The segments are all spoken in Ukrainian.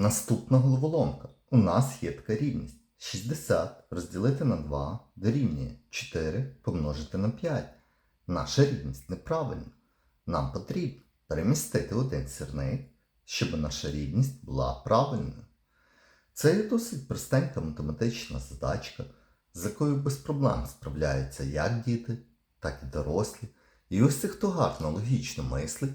Наступна головоломка. У нас є така рівність. 60 розділити на 2 дорівнює 4 помножити на 5. Наша рівність неправильна. Нам потрібно перемістити один сірник, щоб наша рівність була правильною. Це є досить простенька математична задачка, з якою без проблем справляються як діти, так і дорослі. І ось ті, хто гарно логічно мислить,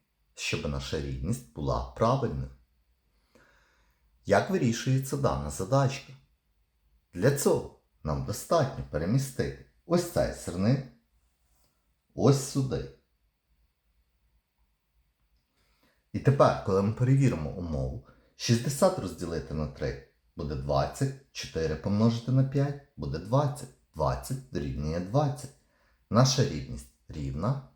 щоб наша рівність була правильною. Як вирішується дана задачка? Для цього нам достатньо перемістити ось цей сирник ось сюди. І тепер, коли ми перевіримо умову, 60 розділити на 3 буде 20, 4 помножити на 5 буде 20. 20 дорівнює 20. Наша рівність рівна,